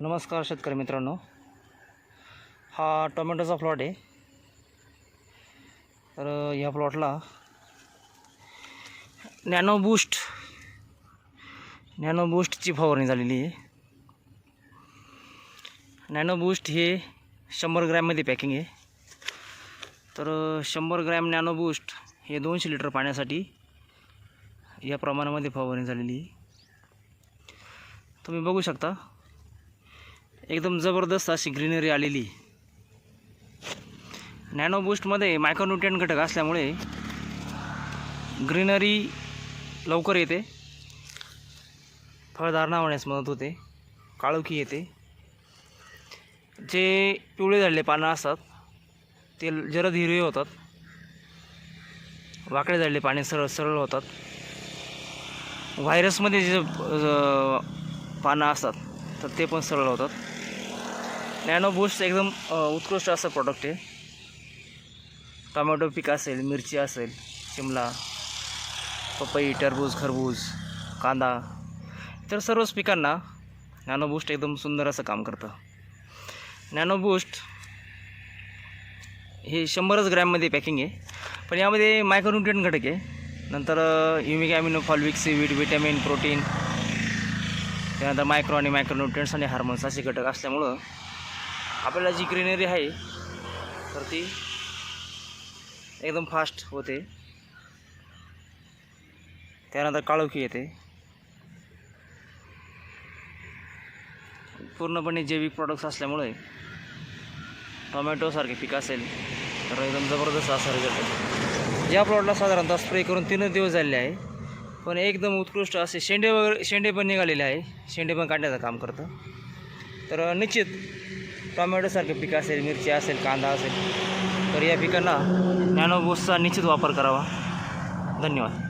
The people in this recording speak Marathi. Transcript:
नमस्कार शेतकरी मित्रांनो. हा टोमॅटोचा प्लॉट आहे. तर ह्या प्लॉटला नॅनो बूस्ट नॅनो बूस्टची फवारणी झालेली आहे. नॅनो बूस्ट हे शंभर ग्रॅममध्ये पॅकिंग आहे. तर शंभर ग्रॅम नॅनो बूस्ट हे दोनशे लिटर पाण्यासाठी या प्रमाणामध्ये फवारणी झालेली आहे. तुम्ही बघू शकता. एकदम जबरदस्त अशी ग्रीनरी आलेली. नॅनो बूस्टमध्ये मायक्रोन्युट्रियन घटक असल्यामुळे ग्रीनरी लवकर येते. फळधारणा होण्यास मदत होते. काळोखी येते. जे पिवळे झालेले पानं असतात ते जलद हिरवे होतात. वाकडे झालेले पाने सरळ सरळ होतात. व्हायरसमध्ये जे पानं असतात तर ते पण सरळ होतात. नॅनो बूस्ट एकदम उत्कृष्ट असं प्रॉडक्ट आहे. टोमॅटो पीक असेल मिरची असेल शिमला पपई टरबूज खरबूज कांदा तर सर्वच पिकांना नॅनो बूस्ट एकदम सुंदर असं काम करतं. नॅनो बूस्ट हे शंभरच ग्रॅममध्ये पॅकिंग आहे. पण यामध्ये मायक्रोन्युट्रियन घटक आहे. नंतर humic amino fulvic seaweed vitamin protein त्यानंतर मायक्रो आणि मायक्रोन्युट्रियन्स आणि हार्मोन्स असे घटक असल्यामुळं आपल्याला जी ग्रीनरी आहे तर ती एकदम फास्ट होते. त्यानंतर काळोखी येते. पूर्णपणे जैविक प्रॉडक्ट्स असल्यामुळे टोमॅटोसारखे पीक असेल तर एकदम जबरदस्त असा रिझल्ट आहे या प्लॉटला साधारणतः स्प्रे करून तीनच दिवस झालेले आहे. पण एकदम उत्कृष्ट असे शेंडे वगैरे शेंडे पण निघालेले आहे. शेंडे पण काढण्याचं काम करतं. तर निश्चित टोमॅटोसारखे पीक असेल मिरची असेल कांदा असेल तर या पिकांना नॅनोबोसचा निश्चित वापर करावा. धन्यवाद.